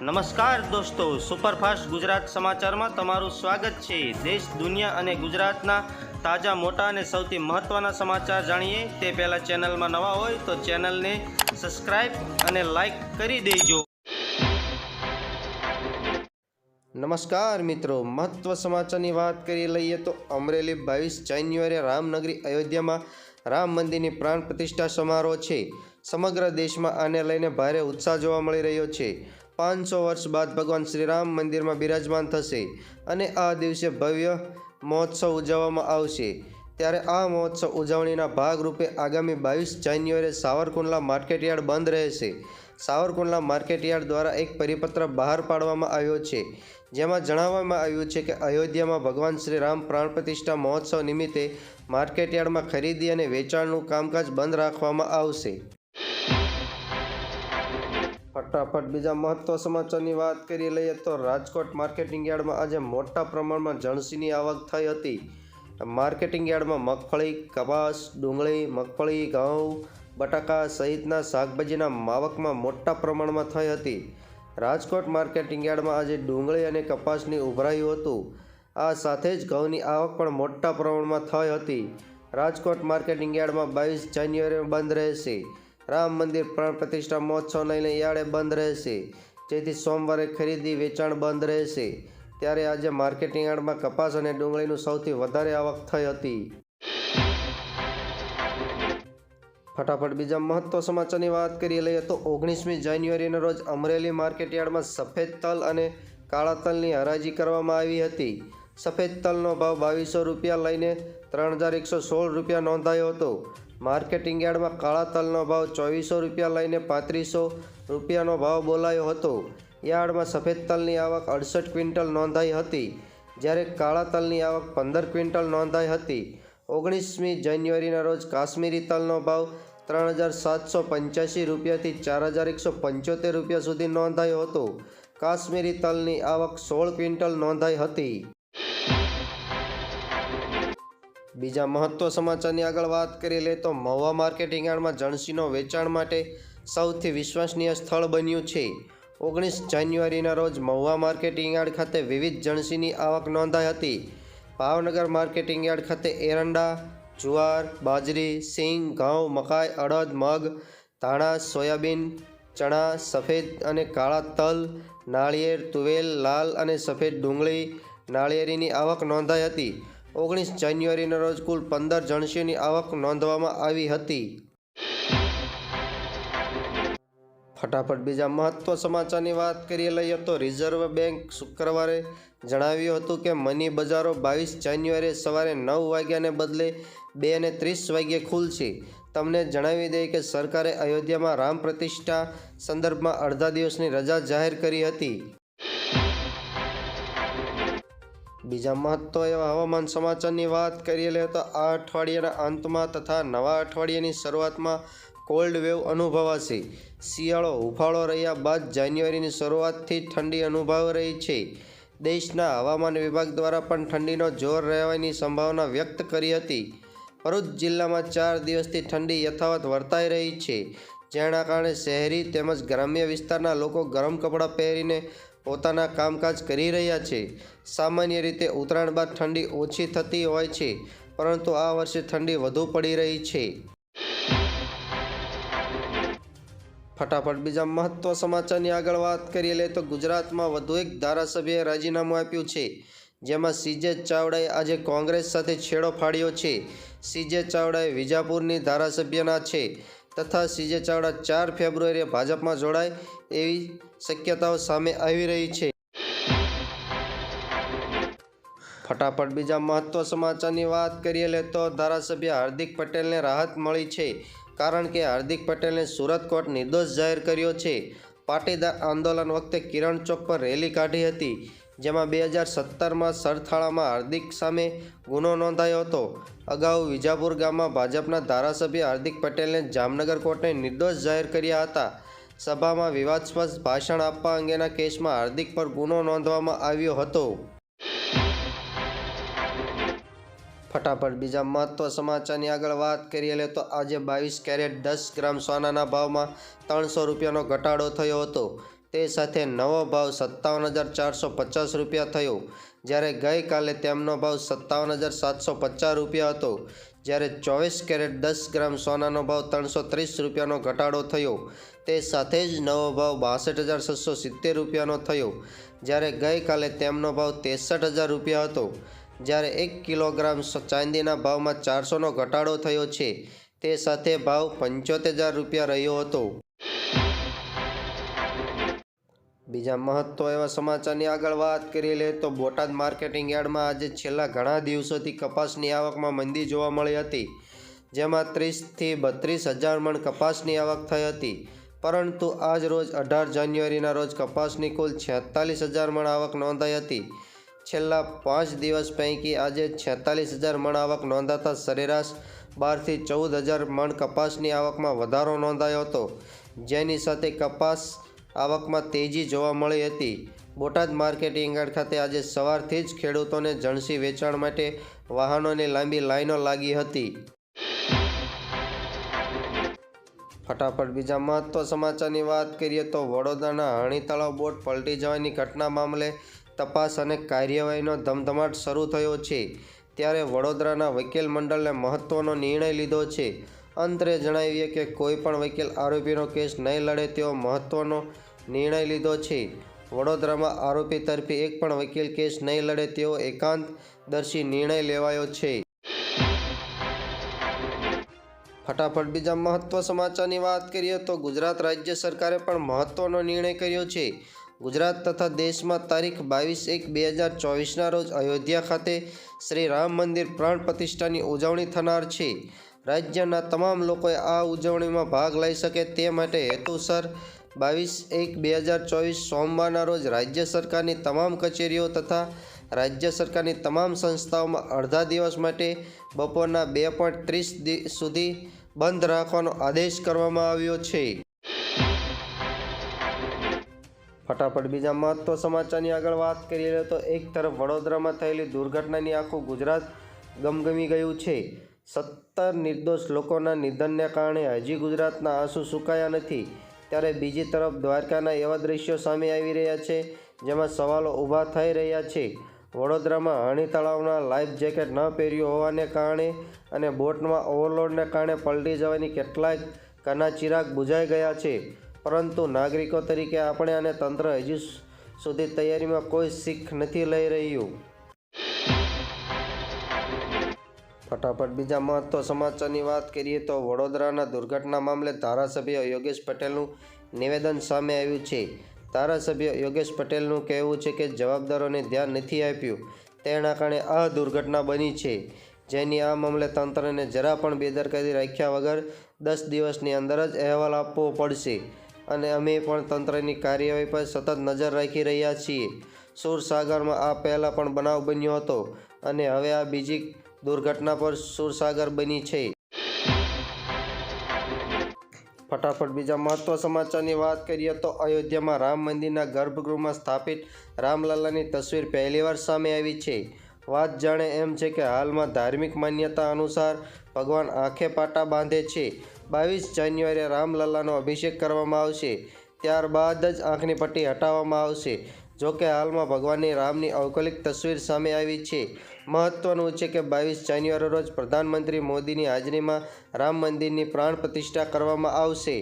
નમસ્કાર દોસ્તો, સુપરફાસ્ટ ગુજરાત સમાચારમાં તમારું સ્વાગત છે. દેશ, દુનિયા અને ગુજરાતના તાજા, મોટા અને સૌથી મહત્ત્વના સમાચાર જાણીએ. તે પહેલાં ચેનલમાં નવા હોય તો ચેનલને સબસ્ક્રાઈબ અને લાઈક કરી દેજો. નમસ્કાર મિત્રો, મહત્વ સમાચારની વાત કરી લઈએ તો અમરેલી બાવીસ જાન્યુઆરીએ રામનગરી અયોધ્યામાં રામ મંદિરની પ્રાણ પ્રતિષ્ઠા સમારોહ છે. સમગ્ર દેશમાં આને લઈને ભારે ઉત્સાહ જોવા મળી રહ્યો છે. પાંચસો વર્ષ બાદ ભગવાન શ્રી રામ મંદિરમાં બિરાજમાન થશે અને આ દિવસે ભવ્ય મહોત્સવ ઉજવવામાં આવશે. ત્યારે આ મહોત્સવ ઉજવણીના ભાગરૂપે આગામી બાવીસ જાન્યુઆરીએ સાવરકુંડલા માર્કેટયાર્ડ બંધ રહેશે. સાવરકુંડલા માર્કેટયાર્ડ દ્વારા એક પરિપત્ર બહાર પાડવામાં આવ્યો છે. જેમાં જણાવવામાં આવ્યું છે કે અયોધ્યામાં ભગવાન શ્રી રામ પ્રાણ પ્રતિષ્ઠા મહોત્સવ નિમિત્તે માર્કેટયાર્ડમાં ખરીદી અને વેચાણનું કામકાજ બંધ રાખવામાં આવશે. ફટાફટ બીજા મહત્વ સમાચારની વાત કરી લઈએ તો રાજકોટ માર્કેટિંગ યાર્ડમાં આજે મોટા પ્રમાણમાં જણસીની આવક થઈ હતી. માર્કેટિંગ યાર્ડમાં મગફળી, કપાસ, ડુંગળી, મગફળી, ઘઉં, બટાકા સહિતના શાકભાજીના માવકમાં મોટા પ્રમાણમાં થઈ હતી. રાજકોટ માર્કેટિંગ યાર્ડમાં આજે ડુંગળી અને કપાસની ઉભરાયું હતું. આ સાથે જ ઘઉંની આવક પણ મોટા પ્રમાણમાં થઈ હતી. રાજકોટ માર્કેટિંગ યાર્ડમાં બાવીસ જાન્યુઆરી બંધ રહેશે. રામ મંદિર પ્રાણ પ્રતિષ્ઠા મહોત્સવ લઈને યાર્ડે બંધ રહેશે. જેથી સોમવારે ખરીદી વેચાણ બંધ રહેશે. ત્યારે આજે માર્કેટિંગ યાર્ડમાં કપાસ અને ડુંગળીનું સૌથી વધારે આવક થઈ હતી. ફટાફટ બીજા મહત્વ સમાચારની વાત કરી લઈએ તો ઓગણીસમી જાન્યુઆરીના રોજ અમરેલી માર્કેટ યાર્ડમાં સફેદ તલ અને કાળા તલની હરાજી કરવામાં આવી હતી. સફેદ તલનો ભાવ બાવીસો રૂપિયા લઈને ત્રણ હજાર એકસો સોળ રૂપિયા નોંધાયો હતો. માર્કેટિંગ યાર્ડમાં કાળા તલનો ભાવ ચોવીસો રૂપિયા લઈને પાંત્રીસો રૂપિયાનો ભાવ બોલાયો હતો. યાર્ડમાં સફેદ તલની આવક અડસઠ ક્વિન્ટલ નોંધાઈ હતી, જ્યારે કાળા તલની આવક પંદર ક્વિન્ટલ નોંધાઈ હતી. ઓગણીસમી જાન્યુઆરીના રોજ કાશ્મીરી તલનો ભાવ ત્રણ હજાર સાતસો પંચ્યાસી રૂપિયાથી ચાર હજાર એકસો પંચોતેર રૂપિયા સુધી નોંધાયો હતો. કાશ્મીરી તલની આવક સોળ ક્વિન્ટલ નોંધાઈ હતી. બીજા મહત્વ સમાચારની આગળ વાત કરી લે તો મહુવા માર્કેટિંગ યાર્ડમાં જણસીનો વેચાણ માટે સૌથી વિશ્વસનીય સ્થળ બન્યું છે. ઓગણીસ જાન્યુઆરીના રોજ મહુવા માર્કેટિંગ યાર્ડ ખાતે વિવિધ જણસીની આવક નોંધાઈ હતી. ભાવનગર માર્કેટિંગ યાર્ડ ખાતે એરંડા, જુવાર, બાજરી, સિંગ, ઘઉં, મકાઈ, અડદ, મગ, ધાણા, સોયાબીન, ચણા, સફેદ અને કાળા તલ, નાળિયેર તુવેલ લાલ અને સફેદ ડુંગળી નાળિયેરીની આવક નોંધાઈ હતી. ઓગણીસ જાન્યુઆરીના રોજ કુલ પંદર જણસીની આવક નોંધવામાં આવી હતી. ફટાફટ બીજા મહત્વ સમાચારની વાત કરીએ, લઈએ તો રિઝર્વ બેંક શુક્રવારે જણાવ્યું હતું કે મની બજારો બાવીસ જાન્યુઆરીએ સવારે નવ વાગ્યાને બદલે બે અને ત્રીસ વાગ્યે ખુલશે. તમને જણાવી દઈએ કે સરકારે અયોધ્યામાં રામ પ્રતિષ્ઠા સંદર્ભમાં અડધા દિવસની રજા જાહેર કરી હતી. બીજા મહત્વ એવા હવામાન સમાચારની વાત કરીએ લે તો આ અઠવાડિયાના અંતમાં તથા નવા અઠવાડિયાની શરૂઆતમાં કોલ્ડ વેવ અનુભવાશે. શિયાળો હુફાળો રહ્યા બાદ જાન્યુઆરીની શરૂઆતથી ઠંડી અનુભવ રહી છે. દેશના હવામાન વિભાગ દ્વારા પણ ઠંડીનો જોર રહેવાની સંભાવના વ્યક્ત કરી હતી. ભરૂચ જિલ્લામાં ચાર દિવસથી ઠંડી યથાવત વર્તાઈ રહી છે. જેના કારણે શહેરી તેમજ ગ્રામ્ય વિસ્તારના લોકો ગરમ કપડાં પહેરીને પોતાના કામકાજ કરી રહ્યા છે. સામાન્ય રીતે ઉત્તરાયણ બાદ ઠંડી ઓછી થતી હોય છે, પરંતુ આ વર્ષે ઠંડી વધુ પડી રહી છે. ફટાફટ બીજા મહત્વ સમાચારની આગળ વાત કરીએ, લે તો ગુજરાતમાં વધુ એક ધારાસભ્યએ રાજીનામું આપ્યું છે, જેમાં સીજે ચાવડાએ આજે કોંગ્રેસ સાથે છેડો ફાડ્યો છે. સીજે ચાવડાએ વિજાપુરની ધારાસભ્યના છે. તથા સીજે ચાવડા ચાર ફેબ્રુઆરીએ ભાજપમાં જોડાય એવી શક્યતાઓ સામે આવી રહી છે. ફટાફટ બીજા મહત્વ સમાચારની વાત કરીએ લે તો ધારાસભ્ય હાર્દિક પટેલને રાહત મળી છે, કારણ કે હાર્દિક પટેલને સુરત કોર્ટ નિર્દોષ જાહેર કર્યો છે. પાટીદાર આંદોલન વખતે કિરણ ચોક પર રેલી કાઢી હતી. જેમાં બે હજાર સત્તરમાં સરથાળામાં હાર્દિક સામે ગુનો નોંધાયો હતો. અગાઉ વિજાપુર ગામમાં ભાજપના ધારાસભ્ય હાર્દિક પટેલને જામનગર કોર્ટે નિર્દોષ જાહેર કર્યા હતા. સભામાં વિવાદસ્પદ ભાષણ આપવા અંગેના કેસમાં હાર્દિક પર ગુનો નોંધવામાં આવ્યો હતો. ફટાફટ બીજા મહત્વ સમાચારની આગળ વાત કરીએ લે તો આજે બાવીસ કેરેટ દસ ગ્રામ સોનાના ભાવમાં ત્રણસો રૂપિયાનો ઘટાડો થયો હતો. તે સાથે નવો ભાવ સત્તાવન હજાર ચારસો પચાસ રૂપિયા થયો, જ્યારે ગઈકાલે તેમનો ભાવ સત્તાવન હજાર સાતસો પચાસ રૂપિયા હતો, જ્યારે ચોવીસ કેરેટ દસ ગ્રામ સોનાનો ભાવ ત્રણસો ત્રીસ રૂપિયાનો ઘટાડો થયો. તે સાથે જ નવો ભાવ બાસઠ હજાર છસો સિત્તેર રૂપિયાનો થયો, જ્યારે ગઈકાલે તેમનો ભાવ ત્રેસઠ હજાર રૂપિયા હતો, જ્યારે એક કિલોગ્રામ ચાંદીના ભાવમાં ચારસોનો ઘટાડો થયો છે. તે સાથે ભાવ પંચોતેર હજાર રૂપિયા રહ્યો હતો. બીજા મહત્વ એવા સમાચારની આગળ વાત કરી લે તો બોટાદ માર્કેટિંગ યાર્ડમાં આજે છેલ્લા ઘણા દિવસોથી કપાસની આવકમાં મંદી જોવા મળી હતી. જેમાં ત્રીસથી બત્રીસ હજાર મણ કપાસની આવક થઈ હતી. પરંતુ આજ રોજ અઢાર જાન્યુઆરીના રોજ કપાસની કુલ છેતાલીસ હજાર મણ આવક નોંધાઈ હતી. છેલ્લા પાંચ દિવસ પૈકી આજે છેતાલીસ હજાર મણ આવક નોંધાતા સરેરાશ બારથી ચૌદ હજાર મણ કપાસની આવકમાં વધારો નોંધાયો હતો. જેની સાથે કપાસ આવકમાં તેજી જોવા મળી હતી. બોટાદ માર્કેટિંગ યાર્ડ ખાતે આજે સવારથી જ ખેડૂતોને જણસી વેચાણ માટે વાહનોની લાંબી લાઈનો લાગી હતી. ફટાફટ બીજા મહત્વ સમાચારની વાત કરીએ તો વડોદરાના હણી તળાવ બોટ પલટી જવાની ઘટના મામલે તપાસ અને કાર્યવાહીનો ધમધમાટ શરૂ થયો છે. ત્યારે વડોદરાના વકીલ મંડળે મહત્વનો નિર્ણય લીધો છે. અંતરે જણાવીએ કે કોઈ પણ વકીલ આરોપીનો કેસ નહીં લડે તેવો મહત્વનો નિર્ણય લીધો છે. વડોદરામાં આરોપી તરફી એક પણ વકીલ કેસ નહીં લડે તેવો એકાંતદર્શી નિર્ણય લેવાયો છે. ફટાફટ બીજા મહત્વ સમાચારની વાત કરીએ તો ગુજરાત રાજ્ય સરકારે પણ મહત્વનો નિર્ણય કર્યો છે. ગુજરાત તથા દેશમાં તારીખ બાવીસ એક બે હજાર ચોવીસના રોજ અયોધ્યા ખાતે શ્રી રામ મંદિર પ્રાણ પ્રતિષ્ઠાની ઉજવણી થનાર છે. રાજ્યના તમામ લોકોએ આ ઉજવણીમાં ભાગ લઈ શકે તે માટે હેતુસર બાવીસ એક બે હજાર ચોવીસ સોમવારના રોજ રાજ્ય સરકારની તમામ કચેરીઓ તથા રાજ્ય સરકારની તમામ સંસ્થાઓમાં અડધા દિવસ માટે બપોરના બે પોઈન્ટ ત્રીસ સુધી બંધ રાખવાનો આદેશ કરવામાં આવ્યો છે. ફટાફટ બીજા મહત્વ સમાચારની આગળ વાત કરીએ તો એક તરફ વડોદરામાં થયેલી દુર્ઘટનાની આખું ગુજરાત ગમગમી ગયું છે. સત્તર નિર્દોષ લોકોના નિધનને કારણે હજી ગુજરાતના આંસુ સુકાયા નથી. ત્યારે બીજી તરફ દ્વારકાના એવા દ્રશ્યો સામે આવી રહ્યા છે, જેમાં સવાલો ઊભા થઈ રહ્યા છે. વડોદરામાં હણી તળાવના લાઈફ જેકેટ ન પહેર્યું હોવાને કારણે અને બોટમાં ઓવરલોડને કારણે પલટી જવાની કેટલાક કના ચિરાગ બુઝાઈ ગયા છે. પરંતુ નાગરિકો તરીકે આપણે અને તંત્ર હજી સુધી તૈયારીમાં કોઈ શીખ નથી લઈ રહ્યું. ફટાફટ બીજા મહત્વ સમાચારની વાત કરીએ તો વડોદરાના દુર્ઘટના મામલે ધારાસભ્ય યોગેશ પટેલનું નિવેદન સામે આવ્યું છે. ધારાસભ્ય યોગેશ પટેલનું કહેવું છે કે જવાબદારોને ધ્યાન નથી આપ્યું. તેના કારણે આ દુર્ઘટના બની છે. જેની આ મામલે તંત્રને જરા પણ બેદરકારી રાખ્યા વગર દસ દિવસની અંદર જ અહેવાલ આપવો પડશે અને અમે પણ તંત્રની કાર્યવાહી પર સતત નજર રાખી રહ્યા છીએ. સુરસાગરમાં આ પહેલાં પણ બનાવ બન્યો હતો અને હવે આ બીજી દુર્ઘટના પર સુરસાગર બની છે. ફટાફટ બીજા મહત્વ સમાચારની વાત કરીએ તો અયોધ્યામાં રામ મંદિરના ગર્ભગૃહમાં સ્થાપિત રામલલ્લાની તસવીર પહેલીવાર સામે આવી છે. વાત જાણે એમ છે કે હાલમાં ધાર્મિક માન્યતા અનુસાર ભગવાન આંખે પાટા બાંધે છે. બાવીસ જાન્યુઆરીએ રામલલ્લાનો અભિષેક કરવામાં આવશે, ત્યારબાદ જ આંખની પટ્ટી હટાવવામાં આવશે. જોકે હાલમાં ભગવાનની રામની અવકલિક તસવીર સામે આવી છે. મહત્વનું છે કે બાવીસ જાન્યુઆરી રોજ પ્રધાનમંત્રી મોદીની હાજરીમાં રામ મંદિરની પ્રાણ પ્રતિષ્ઠા કરવામાં આવશે.